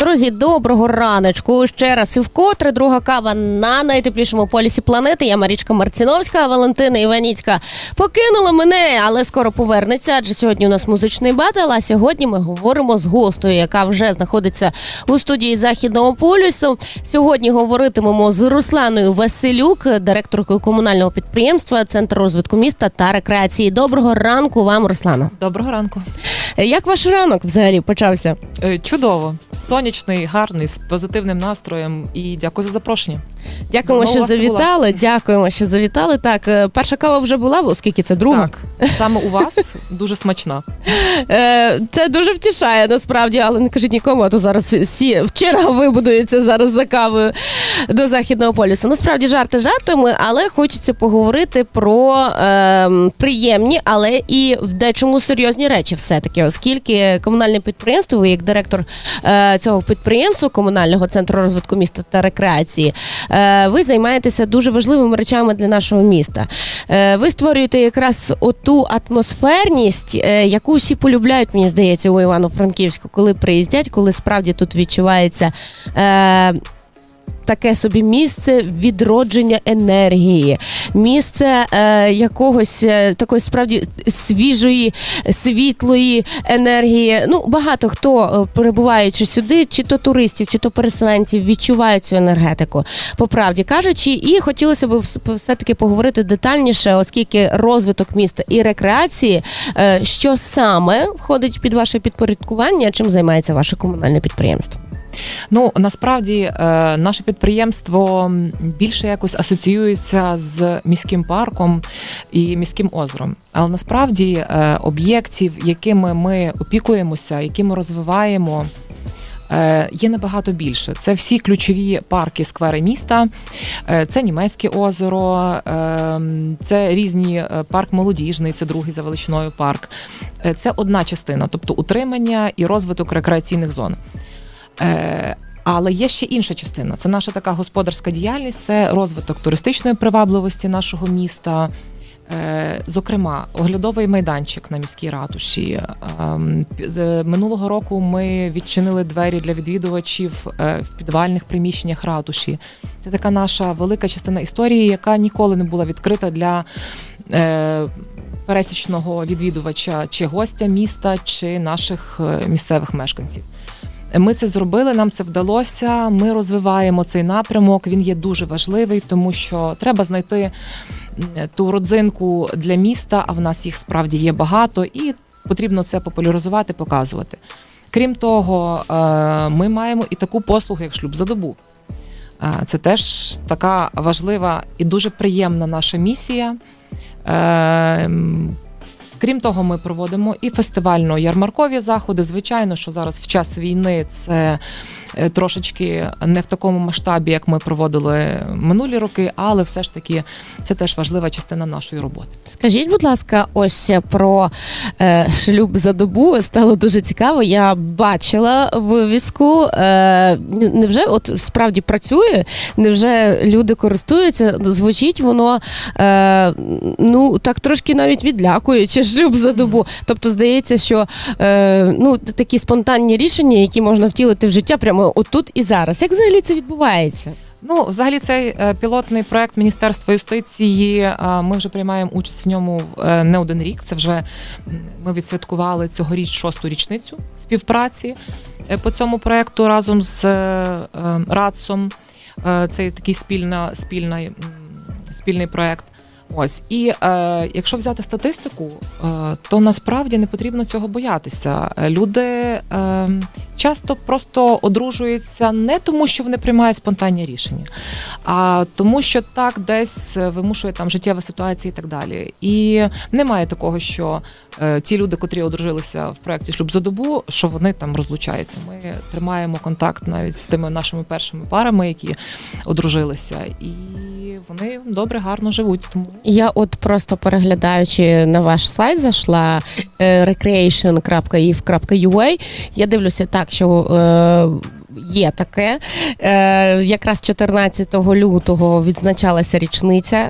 Друзі, доброго раночку. Ще раз і вкотре друга кава на найтеплішому полюсі планети. Я Марічка Марціновська, Валентина Іваніцька покинула мене, але скоро повернеться. Адже сьогодні у нас музичний батл. А сьогодні ми говоримо з гостею, яка вже знаходиться у студії західного полюсу. Сьогодні говоритимемо з Русланою Василюк, директоркою комунального підприємства Центр розвитку міста та рекреації. Доброго ранку вам, Руслана. Доброго ранку. Як ваш ранок взагалі почався? Е, Чудово, сонячний, гарний, з позитивним настроєм. І дякую за запрошення. Дякуємо, Давно що у вас не була. завітали. Дякуємо, що завітали. Так, е, перша кава вже була, оскільки це друга. Так, саме у вас дуже смачна. Е, це дуже втішає насправді, але не кажіть нікому, а то зараз всі в черга вибудуються зараз за кавою до західного полюсу. Насправді жарти жартами, але хочеться поговорити про е, приємні, але і в дечому серйозні речі, все таки, оскільки комунальне підприємство, ви як директор е, цього підприємства, комунального центру розвитку міста та рекреації, е, ви займаєтеся дуже важливими речами для нашого міста. Е, ви створюєте якраз оту атмосферність, яку всі полюбляють, мені здається, у Івано-Франківську, коли приїздять, коли справді тут відчувається. Таке собі місце відродження енергії, місце е, якогось е, такої справді свіжої, світлої енергії. Ну багато хто е, перебуваючи сюди, чи то туристів, чи то переселенців, відчувають цю енергетику. По правді кажучи, і хотілося б все таки поговорити детальніше, оскільки розвиток міста і рекреації, е, що саме входить під ваше підпорядкування, чим займається ваше комунальне підприємство. Ну насправді е, наше підприємство більше якось асоціюється з міським парком і міським озером. Але насправді е, об'єктів, якими ми опікуємося, які ми розвиваємо. е, Є набагато більше. Це всі ключові парки, сквери міста, це німецьке озеро, це різні парк молодіжний, це другий за величиною парк. Це одна частина, тобто утримання і розвиток рекреаційних зон. Е, Але є ще інша частина. Це наша така господарська діяльність, це розвиток туристичної привабливості нашого міста. Е, Зокрема, оглядовий майданчик на міській ратуші. Ем, з- Минулого року ми відчинили двері для відвідувачів е, в підвальних приміщеннях ратуші. Це така наша велика частина історії, яка ніколи не була відкрита для е, пересічного відвідувача чи гостя міста, чи наших е, місцевих мешканців. Ми це зробили, нам це вдалося. Ми розвиваємо цей напрямок. Він є дуже важливий, тому що треба знайти ту родзинку для міста. А в нас їх справді є багато, і потрібно це популяризувати, показувати. Крім того, е, ми маємо і таку послугу, як шлюб за добу. Е, Це теж така важлива і дуже приємна наша місія. Крім того, ми проводимо і фестивально-ярмаркові заходи. Звичайно, що зараз в час війни це трошечки не в такому масштабі, як ми проводили минулі роки, але все ж таки це теж важлива частина нашої роботи. Скажіть, будь ласка, ось про е, шлюб за добу стало дуже цікаво. Я бачила вивіску. Е, невже от справді працює? Невже люди користуються? Звучить воно е, ну так трошки навіть відлякує, чи шлюб за добу. Тобто здається, що е, ну такі спонтанні рішення, які можна втілити в життя прямо отут і зараз. Як взагалі це відбувається? Ну, взагалі, цей е, пілотний проект Міністерства юстиції. е, Ми вже приймаємо участь в ньому е, не один рік. Це вже ми відсвяткували цьогоріч шосту річницю співпраці по цьому проекту разом з РАЦом. Це такий спільна, спільна, спільний проект. Ось і е, якщо взяти статистику, е, то насправді не потрібно цього боятися. Люди е, часто просто одружуються не тому, що вони приймають спонтанні рішення, а тому, що так десь е, вимушує там життєва ситуація і так далі. І немає такого, що е, ті люди, котрі одружилися в проєкті шлюб за добу, що вони там розлучаються. Ми тримаємо контакт навіть з тими нашими першими парами, які одружилися, і вони добре, гарно живуть. Тому Я от просто переглядаючи на ваш сайт, зайшла е, Я дивлюся так, що е, є таке. Е, якраз 14 лютого відзначалася річниця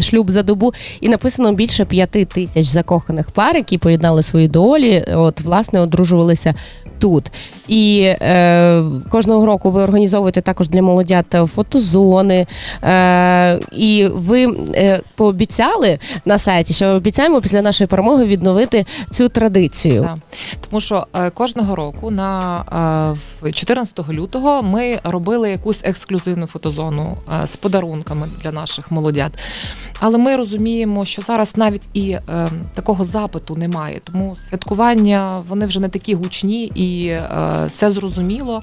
шлюб за добу, і написано більше п'яти тисяч закоханих пар, які поєднали свої долі, от власне одружувалися тут. І е, кожного року ви організовуєте також для молодят фотозони. Е, і ви е, пообіцяли на сайті, що обіцяємо після нашої перемоги відновити цю традицію. Так. Тому що е, кожного року на е, в 14 лютого ми робили якусь ексклюзивну фотозону е, з подарунками для наших молодят. Але ми розуміємо, що зараз навіть і е, такого запиту немає. Тому святкування вони вже не такі гучні, і е, це зрозуміло.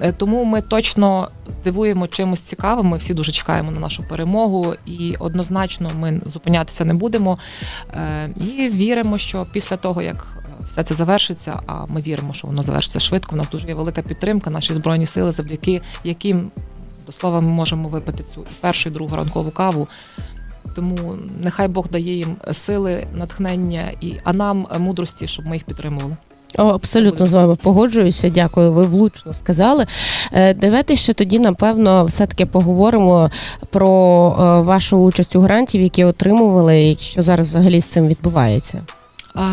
Е, Тому ми точно здивуємо чимось цікавим. Ми всі дуже чекаємо на нашу перемогу, і однозначно ми зупинятися не будемо. Е, І віримо, що після того, як все це завершиться, а ми віримо, що воно завершиться швидко. У нас дуже є велика підтримка, наші збройні сили, завдяки яким до слова ми можемо випити цю першу і другу ранкову каву. Тому нехай Бог дає їм сили, натхнення і а нам мудрості, щоб ми їх підтримували. Абсолютно з вами погоджуюся. Дякую. Ви влучно сказали. Е, Давайте ще тоді, напевно, все-таки поговоримо про е, вашу участь у грантів, які отримували, і що зараз взагалі з цим відбувається. А,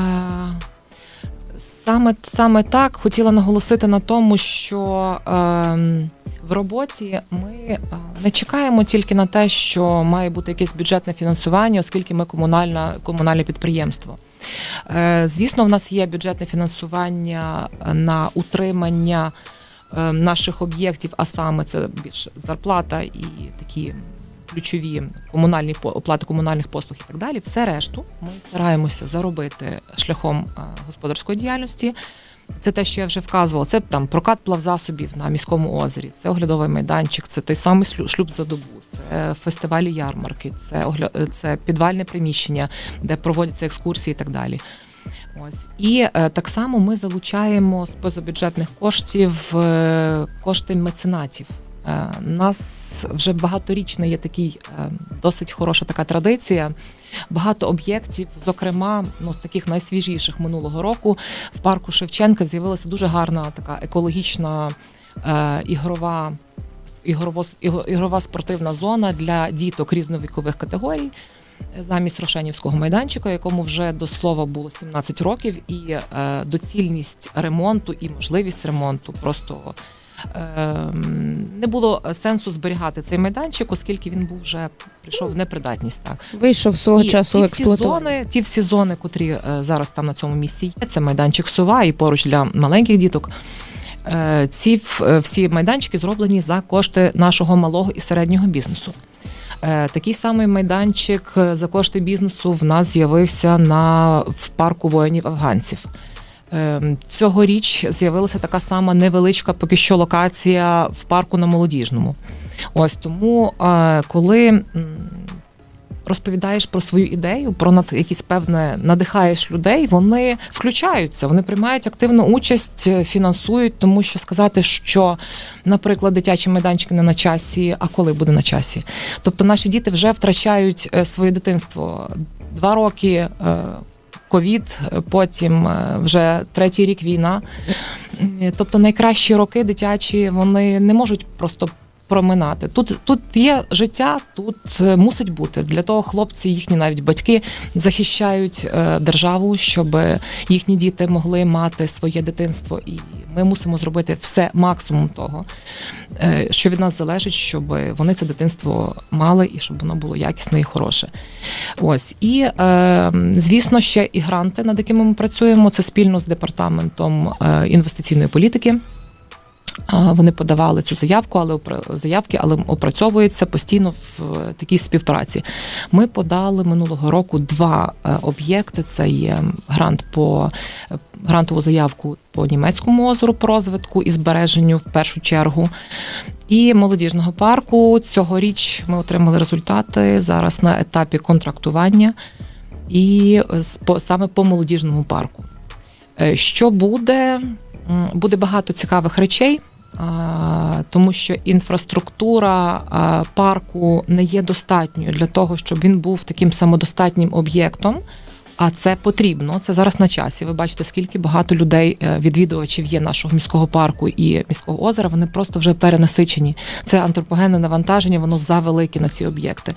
саме, саме так хотіла наголосити на тому, що ем, в роботі ми е, не чекаємо тільки на те, що має бути якесь бюджетне фінансування, оскільки ми комунальна, комунальне підприємство. Е, Звісно, в нас є бюджетне фінансування на утримання е, наших об'єктів, а саме це більш зарплата і такі ключові комунальні оплати комунальних послуг і так далі. Все решту ми стараємося заробити шляхом е, господарської діяльності. Це те, що я вже вказувала. Це там прокат плавзасобів на міському озері, це оглядовий майданчик, це той самий шлюб за добу, це фестивалі ярмарки, це огля... це підвальне приміщення, де проводяться екскурсії і так далі. Ось і е, так само ми залучаємо з позабюджетних коштів е, кошти меценатів. Е, нас вже багаторічна є такий е, досить хороша така традиція. Багато об'єктів, зокрема, ну з таких найсвіжіших минулого року в парку Шевченка з'явилася дуже гарна така екологічна е, ігрова. Ігрово, ігрова спортивна зона для діток різновікових категорій е, замість Рошенівського майданчика, якому вже до слова було 17 років, і е, доцільність ремонту і можливість ремонту просто не було сенсу зберігати цей майданчик, оскільки він був вже прийшов в непридатність. Так Вийшов свого і часу ті всі зони, ті всі зони, котрі е, зараз там на цьому місці є. Це майданчик сува і поруч для маленьких діток. Е, Ці е, всі майданчики зроблені за кошти нашого малого і середнього бізнесу. Е, Такий самий майданчик е, за кошти бізнесу в нас з'явився на в парку воїнів афганців. Е, Цьогоріч з'явилася така сама невеличка поки що локація в парку на молодіжному. Ось тому, е, коли розповідаєш про свою ідею, про над якісь певне надихаєш людей, вони включаються, вони приймають активну участь, е, фінансують, тому що сказати, що, наприклад, дитячі майданчики не на часі, а коли буде на часі. Тобто наші діти вже втрачають е, своє дитинство. Два роки. Ковід, потім е, вже третій рік війна. Тобто найкращі роки дитячі вони не можуть просто проминати. Тут, тут є життя, тут е, мусить бути. Для того хлопці, їхні навіть батьки захищають е, державу, щоб їхні діти могли мати своє дитинство. І ми мусимо зробити все максимум того, е, що від нас залежить, щоб вони це дитинство мали і щоб воно було якісне і хороше. Ось і звісно, ще і гранти, над якими ми працюємо. Це спільно з департаментом інвестиційної політики. Вони подавали цю заявку, але заявки, але опрацьовуються постійно в е, такій співпраці. Ми подали минулого року два е, об'єкти. Це є грант по е, грантову заявку по німецькому озеру по розвитку і збереженню в першу чергу. І молодіжного парку цьогоріч ми отримали результати зараз на етапі контрактування і саме по молодіжному парку. Що буде? Буде багато цікавих речей, тому що інфраструктура парку не є достатньою для того, щоб він був таким самодостатнім об'єктом. А це потрібно. Це зараз на часі. Ви бачите, скільки багато людей, е, відвідувачів є нашого міського парку і міського озера. Вони просто вже перенасичені. Це антропогенне навантаження, воно завелике на ці об'єкти.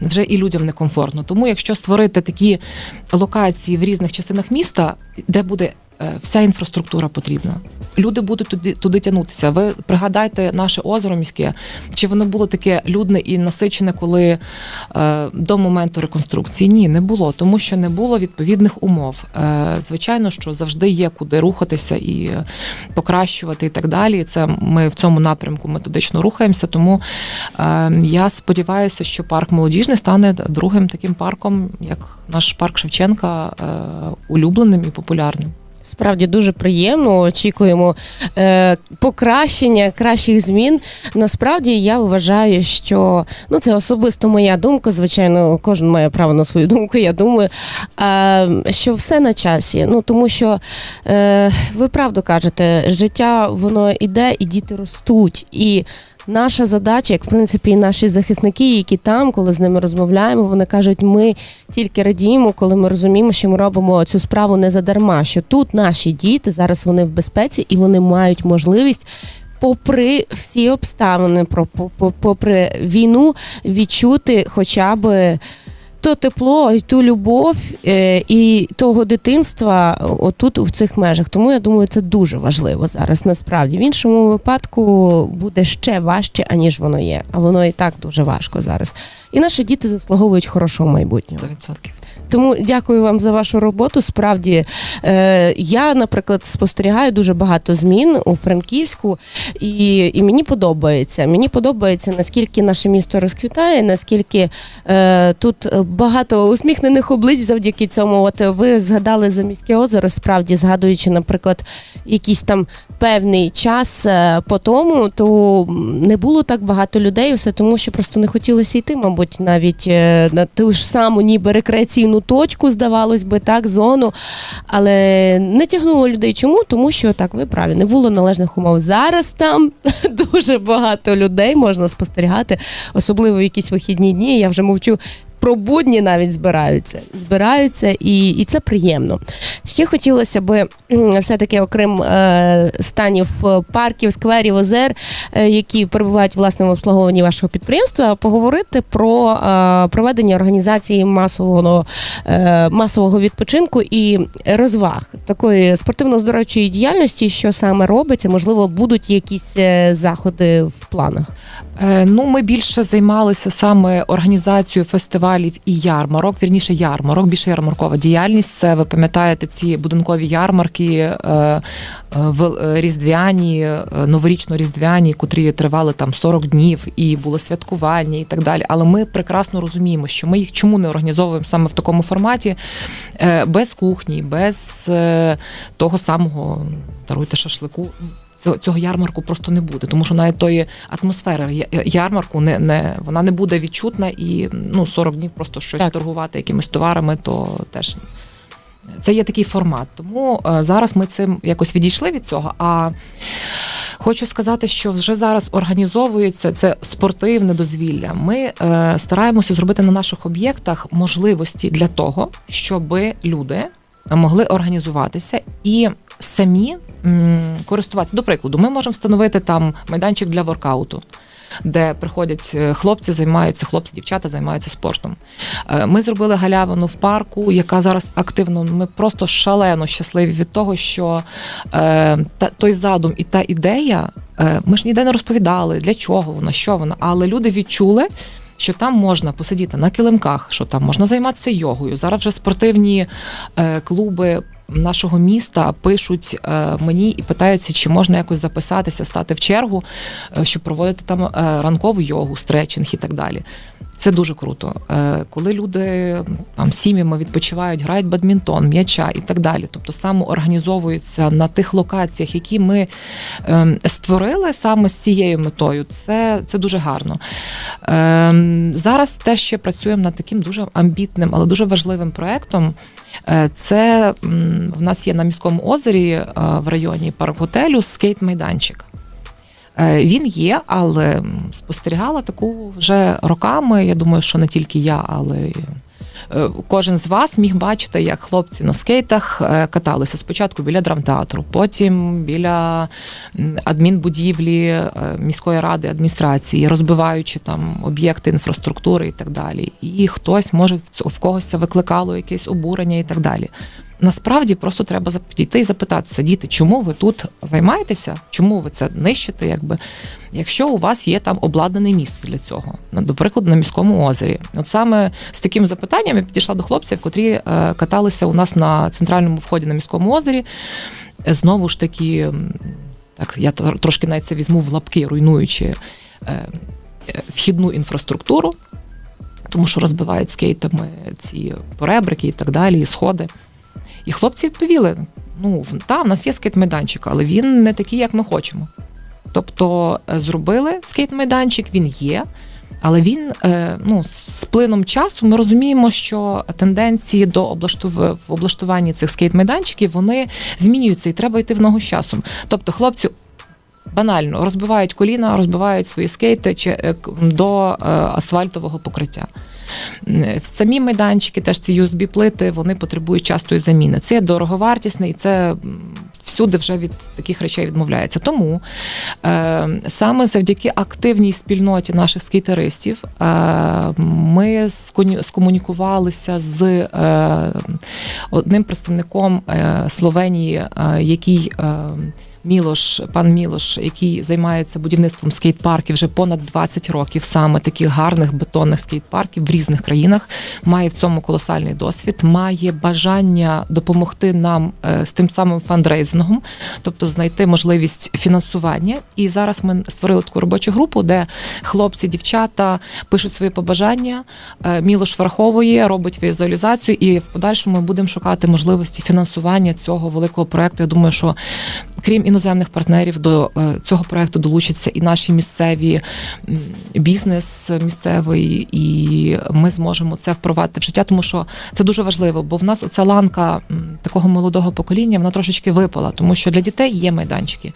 Вже і людям некомфортно. Тому, якщо створити такі локації в різних частинах міста, де буде е, вся інфраструктура потрібна. Люди будуть туди, туди тягнутися. Ви пригадайте наше озеро міське, чи воно було таке людне і насичене, коли е, до моменту реконструкції? Ні, не було, тому що не було відповідних умов. Е, звичайно, що завжди є куди рухатися і покращувати, і так далі. Це ми в цьому напрямку методично рухаємося. Тому е, я сподіваюся, що парк молодіжний стане другим таким парком, як наш парк Шевченка, е, улюбленим і популярним. Справді дуже приємно. Очікуємо е, покращення, кращих змін. Насправді я вважаю, що ну це особисто моя думка. Звичайно, кожен має право на свою думку. Я думаю, е, що все на часі. Ну тому що е, ви правду кажете, життя воно іде, і діти ростуть. І наша задача, як в принципі і наші захисники, які там, коли з ними розмовляємо, вони кажуть, ми тільки радіємо, коли ми розуміємо, що ми робимо цю справу не задарма. Що тут наші діти зараз вони в безпеці і вони мають можливість. Попри всі обставини, про- по- по- попри війну, відчути хоча б то тепло, і ту любов е, і того дитинства отут в цих межах. Тому я думаю, це дуже важливо зараз. Насправді в іншому випадку буде ще важче, аніж воно є. А воно і так дуже важко зараз. І наші діти заслуговують хорошого майбутнього. 100%. Тому дякую вам за вашу роботу. Справді е, я, наприклад, спостерігаю дуже багато змін у Франківську, і, і мені подобається. Мені подобається наскільки наше місто розквітає, наскільки е, тут багато усміхнених облич завдяки цьому. От ви згадали за міське озеро, справді згадуючи, наприклад, якийсь там певний час е, по тому, то не було так багато людей, все тому, що просто не хотілося йти, мабуть, навіть е, на ту ж саму, ніби рекреаційну точку, здавалось би, так, зону. Але не тягнуло людей. Чому? Тому що так, ви праві, не було належних умов. Зараз там дуже багато людей можна спостерігати, особливо в якісь вихідні дні. Я вже мовчу. Про будні навіть збираються, збираються, і, і це приємно. Ще хотілося би все-таки, окрім е, станів е, парків, скверів, озер, е, які перебувають власне в обслуговуванні вашого підприємства, поговорити про е, проведення організації масового, е, масового відпочинку і розваг такої спортивно-здоровчої діяльності, що саме робиться, можливо, будуть якісь е, заходи в планах. Е, Ну, ми більше займалися саме організацією фестивалів і ярмарок, вірніше ярмарок, більше ярмаркова діяльність. Це ви пам'ятаєте ці будинкові ярмарки, е, вел- е, різдвяні, новорічно-різдвяні, котрі тривали там 40 днів, і було святкування і так далі. Але ми прекрасно розуміємо, що ми їх чому не організовуємо саме в такому форматі, без кухні, без того самого даруйте шашлику. Цього, цього ярмарку просто не буде, тому що навіть тої атмосфери ярмарку не, не вона не буде відчутна і ну 40 днів просто щось Так. торгувати якимись товарами, то теж це є такий формат. Тому е, зараз ми цим якось відійшли від цього. А хочу сказати, що вже зараз організовується це спортивне дозвілля. Ми е, стараємося зробити на наших об'єктах можливості для того, щоб люди могли організуватися і самі користуватися. До прикладу, ми можемо встановити там майданчик для воркауту. Де приходять е, хлопці, займаються хлопці, дівчата займаються спортом. Е, Ми зробили галявину в парку, яка зараз активно. Ми просто шалено щасливі від того, що е, та той задум і та ідея. е, Ми ж ніде не розповідали, для чого вона, що вона, але люди відчули. Що там можна посидіти на килимках, що там можна займатися йогою. Зараз вже спортивні е, клуби нашого міста пишуть е, мені і питаються, чи можна якось записатися, стати в чергу, е, щоб проводити там е, ранкову йогу, стретчинг і так далі. Це дуже круто. Е, Коли люди там сім'ями відпочивають, грають бадмінтон, м'яча і так далі. Тобто самоорганізовуються на тих локаціях, які ми ем, створили саме з цією метою. Це, це дуже гарно. Ем, Зараз теж ще працюємо над таким дуже амбітним, але дуже важливим проектом. Е, Це в нас є на міському озері е, в районі парк-готелю скейт-майданчик. Е, Він є, але спостерігала таку вже роками. Я думаю, що не тільки я, але е, кожен з вас міг бачити, як хлопці на скейтах е, каталися спочатку біля драмтеатру, потім біля адмінбудівлі міської ради адміністрації, розбиваючи там об'єкти інфраструктури і так далі. І хтось може в когось це викликало якесь обурення і так далі. Насправді просто треба підійти і запитатися, діти, чому ви тут займаєтеся? Чому ви це нищите? Якби якщо у вас є там обладнане місце для цього, ну, до прикладу, на міському озері. От саме з таким запитанням я підійшла до хлопців, котрі е, каталися у нас на центральному вході на міському озері. Знову ж таки, так я трошки навіть це візьму в лапки, руйнуючи е, е, вхідну інфраструктуру, тому що розбивають скейтами ці поребрики і так далі, і сходи. І хлопці відповіли: ну, та, в нас є скейт-майданчик, але він не такий, як ми хочемо. Тобто е, зробили скейт-майданчик, він є. Але він е, ну, з плином часу ми розуміємо, що тенденції до облаштув... в облаштуванні цих скейт-майданчиків вони змінюються і треба йти в ногу з часом. Тобто хлопці банально розбивають коліна, розбивають свої скейти чи е, до е, асфальтового покриття. Самі майданчики, теж ці USB-плити, вони потребують частої заміни. Це дороговартісне і це всюди вже від таких речей відмовляється. Тому е, саме завдяки активній спільноті наших скейтеристів е, ми скомунікувалися з е, одним представником е, Словенії, е, який. е, Мілош, пан Мілош, який займається будівництвом скейт-парків вже понад 20 років, саме таких гарних бетонних скейт-парків в різних країнах, має в цьому колосальний досвід, має бажання допомогти нам е, з тим самим фандрейзингом, тобто знайти можливість фінансування. І зараз ми створили таку робочу групу, де хлопці, дівчата пишуть свої побажання. е, Мілош враховує, робить візуалізацію, і в подальшому ми будемо шукати можливості фінансування цього великого проекту. Я думаю, що крім іноземних партнерів, до е, цього проекту долучаться і наші місцеві бізнес місцевий, і ми зможемо це впровадити в життя, тому що це дуже важливо, бо в нас оця ланка такого молодого покоління вона трошечки випала, тому що для дітей є майданчики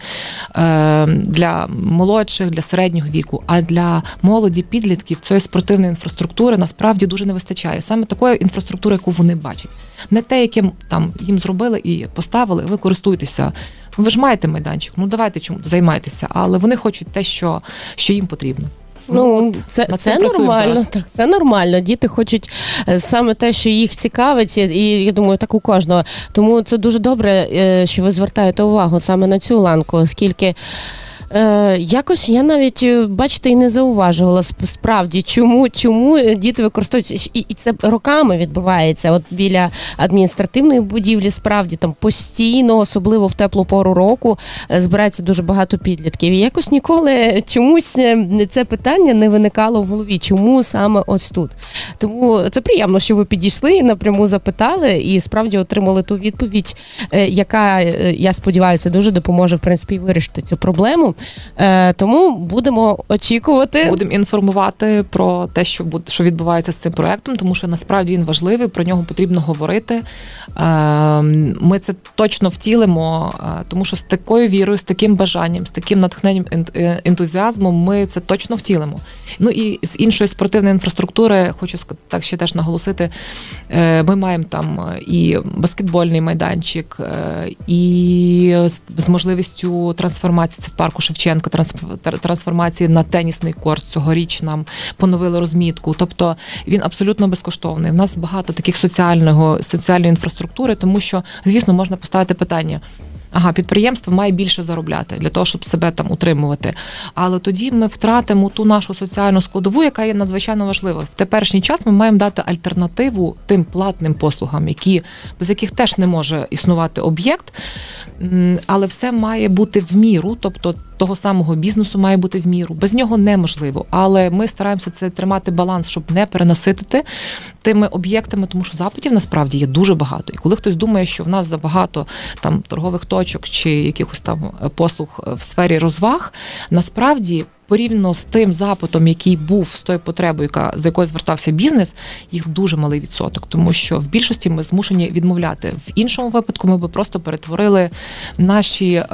е, для молодших, для середнього віку, а для молоді підлітків цієї спортивної інфраструктури насправді дуже не вистачає. Саме такої інфраструктури, яку вони бачать, не те, яким там їм зробили і поставили. Ви користуйтеся. Ну, ви ж маєте майданчик, ну давайте чому займайтеся, але вони хочуть те, що, що їм потрібно. Ну, от це, це нормально. зараз. Так, це нормально. Діти хочуть е, саме те, що їх цікавить, і- і я думаю, так у кожного. Тому це дуже добре, е, що ви звертаєте увагу саме на цю ланку, оскільки. Е, якось я навіть, е, бачите, і не зауважувала сп- справді, чому, чому діти використовують, і, і це роками відбувається. От біля адміністративної будівлі, справді там постійно, особливо в теплу пору року, е, збирається дуже багато підлітків. І якось ніколи чомусь е, це питання не виникало в голові. Чому саме ось тут? Тому це приємно, що ви підійшли і напряму запитали, і справді отримали ту відповідь, е, яка е, я сподіваюся дуже допоможе в принципі вирішити цю проблему. Е, Тому будемо очікувати. Будемо інформувати про те, що буде, що відбувається з цим проектом, тому що насправді він важливий, про нього потрібно говорити. Е, Ми це точно втілимо, е, тому що з такою вірою, з таким бажанням, з таким натхненням ен- е, ентузіазмом ми це точно втілимо. Ну і з іншої спортивної інфраструктури, хочу так ще теж наголосити. е, Ми маємо там і баскетбольний майданчик, і з можливістю трансформації це в парку Шевченка, трансф- трансформації на тенісний корт цьогоріч нам поновили розмітку. Тобто він абсолютно безкоштовний. У нас багато таких соціального соціальної інфраструктури, тому що, звісно, можна поставити питання. Ага, підприємство має більше заробляти для того, щоб себе там утримувати. Але тоді ми втратимо ту нашу соціальну складову, яка є надзвичайно важлива. В теперішній час ми маємо дати альтернативу тим платним послугам, які без яких теж не може існувати об'єкт. Але все має бути в міру, тобто того самого бізнесу має бути в міру. Без нього неможливо. Але ми стараємося це тримати баланс, щоб не перенаситити тими об'єктами, тому що запитів насправді є дуже багато. І коли хтось думає, що в нас забагато там торгових точок чи якихось там е, послуг е, в сфері розваг, насправді. Порівняно з тим запитом, який був з тою потребою, яка за якою звертався бізнес, їх дуже малий відсоток, тому що в більшості ми змушені відмовляти. В іншому випадку ми би просто перетворили наші е,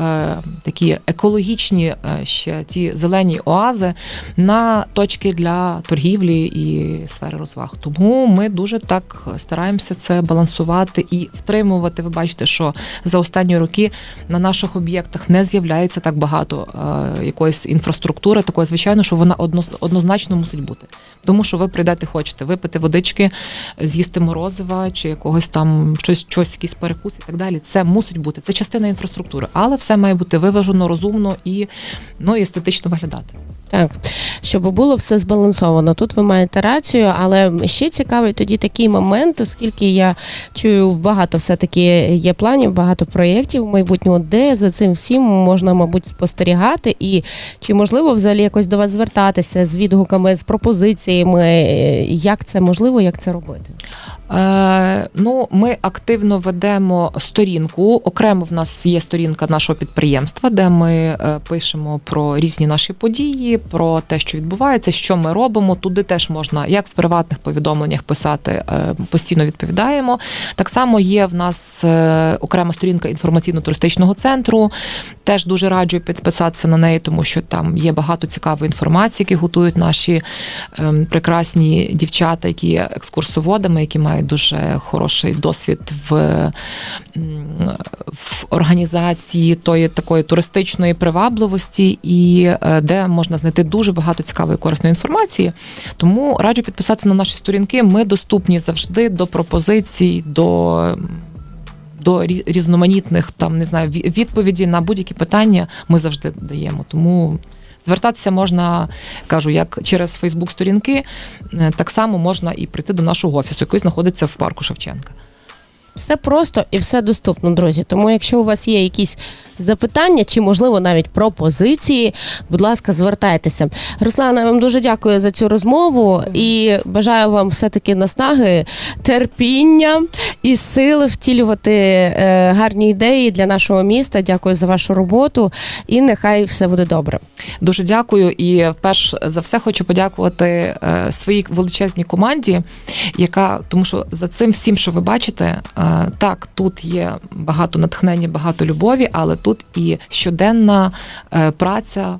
такі екологічні е, ще ті зелені оази на точки для торгівлі і сфери розваг. Тому ми дуже так стараємося це балансувати і втримувати. Ви бачите, що за останні роки на наших об'єктах не з'являється так багато е, якоїсь інфраструктури, такої звичайно, що вона одно, однозначно мусить бути. Тому що ви прийдете, хочете випити водички, з'їсти морозива чи якогось там щось, щось якийсь перекус і так далі. Це мусить бути. Це частина інфраструктури, але все має бути виважено, розумно і ну і естетично виглядати. Так, щоб було все збалансовано. Тут ви маєте рацію, але ще цікавий тоді такий момент, оскільки я чую багато все-таки є планів, багато проєктів в майбутньому, де за цим всім можна, мабуть, спостерігати, і чи можливо взагалі якось до вас звертатися з відгуками, з пропозиціями, як це можливо, як це робити? Е, ну, ми активно ведемо сторінку. Окремо в нас є сторінка нашого підприємства, де ми е, пишемо про різні наші події, про те, що відбувається, що ми робимо. Туди теж можна, як в приватних повідомленнях писати, е, постійно відповідаємо. Так само є в нас окрема сторінка інформаційно-туристичного центру. Теж дуже раджу підписатися на неї, тому що там є багато цікавої інформації, які готують наші ем, прекрасні дівчата, які є екскурсоводами, які мають дуже хороший досвід в, в організації тої такої туристичної привабливості, і е, де можна знайти дуже багато цікавої корисної інформації. Тому раджу підписатися на наші сторінки. Ми доступні завжди до пропозицій, до. До різноманітних там не знаю ві- відповіді на будь-які питання ми завжди даємо. Тому звертатися можна, кажу, як через Фейсбук сторінки, е, так само можна і прийти до нашого офісу, який знаходиться в парку Шевченка. Все просто і все доступно, друзі. Тому, якщо у вас є якісь запитання чи, можливо, навіть пропозиції, будь ласка, звертайтеся. Руслана, я вам дуже дякую за цю розмову і бажаю вам все-таки наснаги, терпіння і сили втілювати е, гарні ідеї для нашого міста. Дякую за вашу роботу і нехай все буде добре. Дуже дякую. І перш за все хочу подякувати е, своїй величезній команді, яка тому, що за цим всім, що ви бачите, е, так тут є багато натхнення, багато любові, але тут і щоденна е, праця.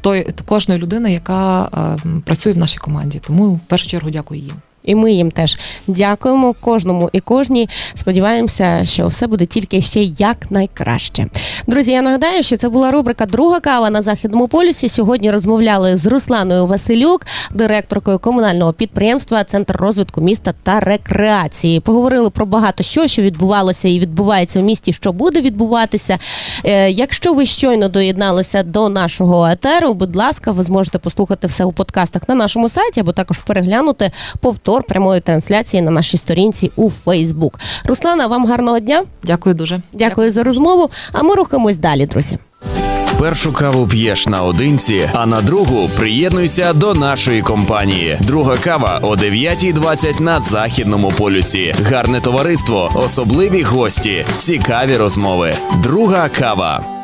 Той кожної людини, яка е, працює в нашій команді, тому в першу чергу дякую їм. І ми їм теж дякуємо кожному і кожній. Сподіваємося, що все буде тільки ще як найкраще. Друзі, я нагадаю, що це була рубрика Друга кава на західному полюсі. Сьогодні розмовляли з Русланою Василюк, директоркою комунального підприємства Центр розвитку міста та рекреації. Поговорили про багато що, що відбувалося і відбувається в місті, що буде відбуватися. Е, Якщо ви щойно доєдналися до нашого етеру, будь ласка, ви зможете послухати все у подкастах на нашому сайті або також переглянути повтор прямої трансляції на нашій сторінці у Фейсбук. Руслана, вам гарного дня. Дякую дуже. Дякую за розмову. А ми рухаємось далі, друзі. Першу каву п'єш наодинці, а на другу приєднуйся до нашої компанії. Друга кава о 9.20 на західному полюсі. Гарне товариство, особливі гості, цікаві розмови. Друга кава.